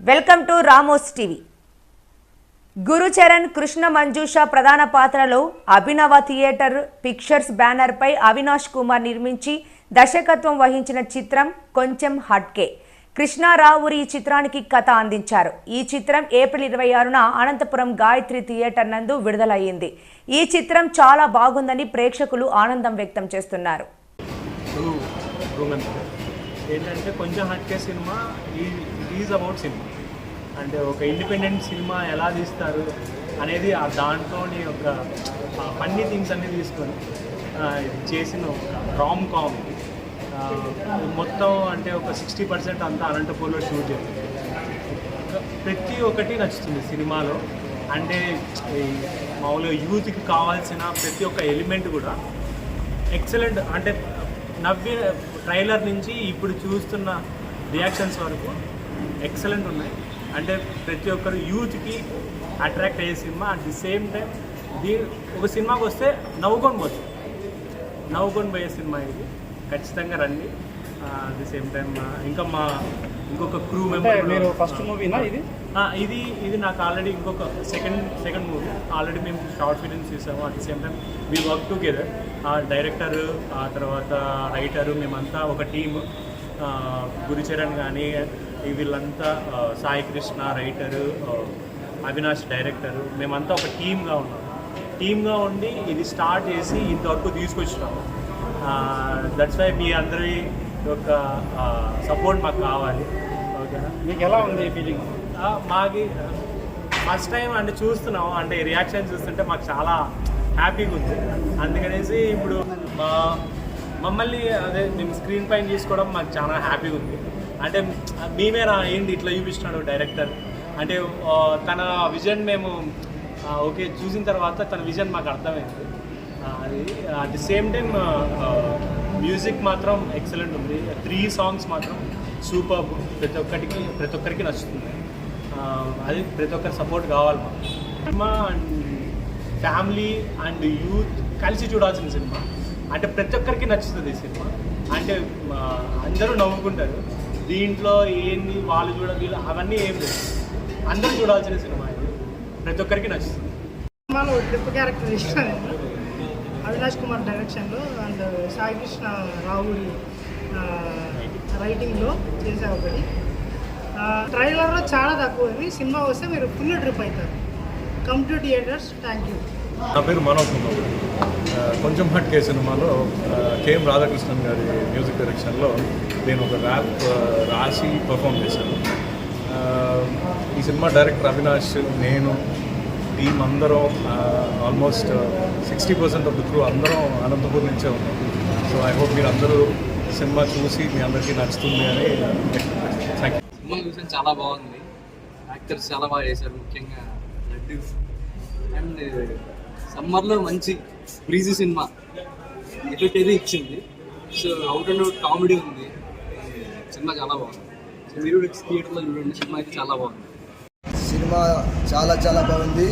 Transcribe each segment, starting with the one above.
Welcome to Ramos TV. Gurucharan Krishna Manjusha ప్రధాన పాత్రలో అభినవ థియేటర్ పిక్చర్స్ బ్యానర్పై అవినాష్ కుమార్ నిర్మించి దర్శకత్వం వహించిన చిత్రం కొంచెం హట్కే. కృష్ణారావురి ఈ చిత్రానికి కథ అందించారు. ఈ చిత్రం ఏప్రిల్ ఇరవై ఆరున అనంతపురం గాయత్రి థియేటర్ నందు విడుదలయ్యింది. ఈ చిత్రం చాలా బాగుందని ప్రేక్షకులు ఆనందం వ్యక్తం చేస్తున్నారు. ఏంటంటే కొంచెం హట్కే సినిమా ఈ ఈజ్ అబౌట్ సినిమా. అంటే ఒక ఇండిపెండెంట్ సినిమా ఎలా తీస్తారు అనేది ఆ దాంట్లోని ఒక ఫన్నీ థింగ్స్ అన్నీ తీసుకొని చేసిన ఒక రామ్ కామ్ మొత్తం అంటే ఒక సిక్స్టీ పర్సెంట్ అంతా అనంతపూర్లో షూట్ చేస్తుంది ప్రతి ఒక్కటి నచ్చుతుంది సినిమాలో. అంటే ఈ మామూలుగా యూత్కి కావాల్సిన ప్రతి ఒక్క ఎలిమెంట్ కూడా ఎక్సలెంట్ అంటే నవ్వి ట్రైలర్ నుంచి ఇప్పుడు చూస్తున్న రియాక్షన్స్ వరకు ఎక్సలెంట్ ఉన్నాయి. అంటే ప్రతి ఒక్కరు యూత్కి అట్రాక్ట్ అయ్యే cinema. At the same time దీ ఒక సినిమాకి వస్తే నవ్వుకొని పోతుంది నవ్వుకొని పోయే సినిమా ఇది. ఖచ్చితంగా రండి. అట్ ది సేమ్ టైం ఇంకా మా ఇంకొక క్రూ మెంబర్ మీరు ఫస్ట్ మూవీనా ఇది? ఇది ఇది నాకు ఆల్రెడీ ఇంకొక సెకండ్ సెకండ్ మూవీ ఆల్రెడీ మేము షార్ట్ ఫిలిమ్స్ తీసాము at the same time we work together ఆ డైరెక్టర్ ఆ తర్వాత రైటరు మేమంతా ఒక టీమ్ గురుచరణ్ కానీ వీళ్ళంతా సాయి కృష్ణ రైటరు అవినాష్ డైరెక్టరు మేమంతా ఒక టీమ్గా ఉన్నాం. టీమ్గా ఉండి ఇది స్టార్ట్ చేసి ఇంతవరకు తీసుకొచ్చినాము దట్స్ వై మీ అందరి యొక్క సపోర్ట్ మాకు కావాలి. ఓకేనా? మీకు ఎలా ఉంది ఫీలింగ్ మాకి ఫస్ట్ టైం అంటే చూస్తున్నాం అంటే రియాక్షన్ చూస్తుంటే మాకు చాలా హ్యాపీగా ఉంది. అందుకనేసి ఇప్పుడు మా మమ్మల్ని అదే మేము స్క్రీన్ పైన తీసుకోవడం మాకు చాలా హ్యాపీగా ఉంది. అంటే మేమేనా ఏంటి ఇట్లా చూపిస్తున్నాడు డైరెక్టర్ అంటే తన విజన్ మేము ఓకే చూసిన తర్వాత తన విజన్ మాకు అర్థమైంది. అది at the same time music మాత్రం ఎక్సలెంట్ ఉంది. త్రీ సాంగ్స్ మాత్రం సూపర్ ప్రతి ఒక్కరికి ప్రతి ఒక్కరికి నచ్చుతుంది. అది ప్రతి ఒక్కరి సపోర్ట్ కావాలి మాకు. Cinema and family and youth కలిసి చూడాల్సిన సినిమా. అంటే ప్రతి ఒక్కరికి నచ్చుతుంది ఈ సినిమా. అంటే అందరూ నవ్వుకుంటారు. దీంట్లో ఏంది వాళ్ళు చూడ వీళ్ళు అవన్నీ ఏం లేదు. అందరూ చూడాల్సిన సినిమా ఇది. ప్రతి ఒక్కరికి నచ్చుతుంది. సినిమాలో ట్రిప్ క్యారెక్టర్ ఇష్టం అవినాష్ కుమార్ డైరెక్షన్లో అండ్ సాయి కృష్ణ రావుడి రైటింగ్లో చేసే ఒకటి. ట్రైలర్లో చాలా తక్కువ ఉంది సినిమా వస్తే మీరు ఫుల్ ట్రిప్ అవుతారు. కంప్యూటర్ థియేటర్స్ థ్యాంక్ యూ నా పేరు మనోజ్ కుమార్. కొంచెం కొంచెం హట్కే సినిమాలో కేఎం రాధాకృష్ణన్ గారి మ్యూజిక్ డైరెక్షన్లో నేను ఒక ర్యాప్ రాసి పర్ఫామ్ చేశాను. ఈ సినిమా డైరెక్టర్ అవినాష్ నేను టీం అందరం almost sixty percent of the crew అందరం అనంతపూర్ నుంచే ఉన్నాం. సో ఐ హోప్ మీరు అందరూ సినిమా చూసి మీ అందరికీ నచ్చుతుంది అని థ్యాంక్ యూ సినిమా చూసిన చాలా బాగుంది. యాక్టర్స్ చాలా బాగా చేశారు ముఖ్యంగా అండ్ సమ్మర్లో మంచి బ్రీజీ సినిమా. ఎఫెక్ట్ అయితే ఇచ్చింది. So out and out comedy ఉంది. సినిమా చాలా బాగుంది. సో మీరు థియేటర్లో చూడండి. సినిమా అయితే చాలా బాగుంది. సినిమా చాలా చాలా బాగుంది.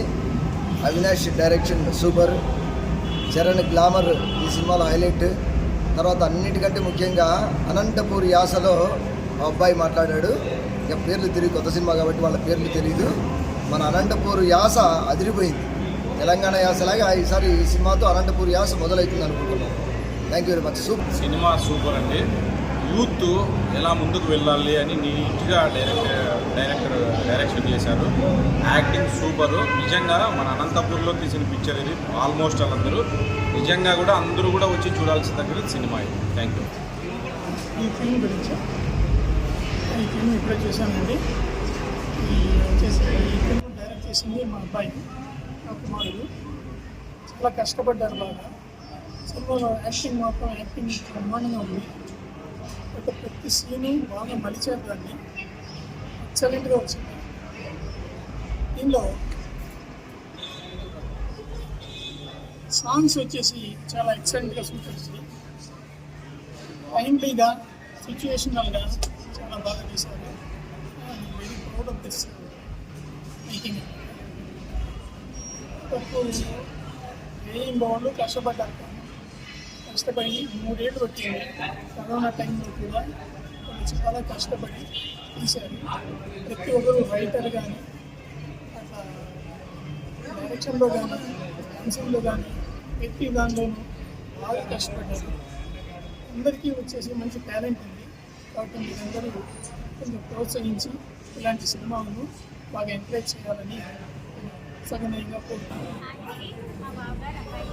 Avinash direction super. Charan glamour ఈ సినిమాలో హైలైట్. తర్వాత అన్నిటికంటే ముఖ్యంగా అనంతపూర్ యాసలో అబ్బాయి మాట్లాడాడు. ఇక పేర్లు తెలియదు కొత్త సినిమా కాబట్టి వాళ్ళ పేర్లు తెలియదు మన అనంతపూర్ యాస అదిరిపోయింది. తెలంగాణ యాసలాగా ఈసారి ఈ సినిమాతో అనంతపూర్ యాస మొదలవుతుంది అనుకుంటున్నాం. Thank you very much super cinema super అండి. యూత్ ఎలా ముందుకు వెళ్ళాలి అని నీట్గా డైరెక్ట్ డైరెక్టర్ డైరెక్షన్ చేశారు. Acting super. నిజంగా మన అనంతపూర్లో తీసిన పిక్చర్ ఇది ఆల్మోస్ట్ వాళ్ళందరూ. నిజంగా కూడా అందరూ కూడా వచ్చి చూడాల్సిన దగ్గర సినిమా ఇది. థ్యాంక్ యూ ఈ ఫిల్మ్ గురించి ఈ ఫిల్మ్ ఇప్పుడే చూశానండి ఈ వచ్చేసి ఈ ఫిల్మ్ డైరెక్ట్ చేసింది మా అబ్బాయి. మా కుమారుడు చాలా కష్టపడ్డారు బాగా. సినిమాలో యాక్టింగ్ మాత్రం యాక్టింగ్ బ్రహ్మాండంగా ఉంది. ఒక ప్రతి సీను బాగా మలిచారు దాన్ని. ఎక్సలెంట్గా వచ్చింది. దీనిలో సాంగ్స్ వచ్చేసి చాలా ఎక్సలెంట్గా సూట్ టైమ్లీగా సిచ్యువేషనల్గా చాలా బాగా చేశారు. Very proud of this making ఏం బాగుండు కష్టపడ్డారు. కష్టపడి మూడేళ్ళు వచ్చింది కరోనా టైంలో కూడా చాలా కష్టపడి తీశారు. ప్రతి ఒక్కరు రైటర్ కానీ అట్లా డైరెక్షన్లో కానీ డాన్సింగ్లో కానీ ప్రతి దానిలోనూ బాగా కష్టపడ్డారు. అందరికీ వచ్చేసి మంచి టాలెంట్ ఉంది. కాబట్టి మీరందరూ కొంచెం ప్రోత్సహించి ఇలాంటి సినిమాలను బాగా ఎంకరేజ్ చేయాలని सब नहीं आपको आज की अब आगे रखा है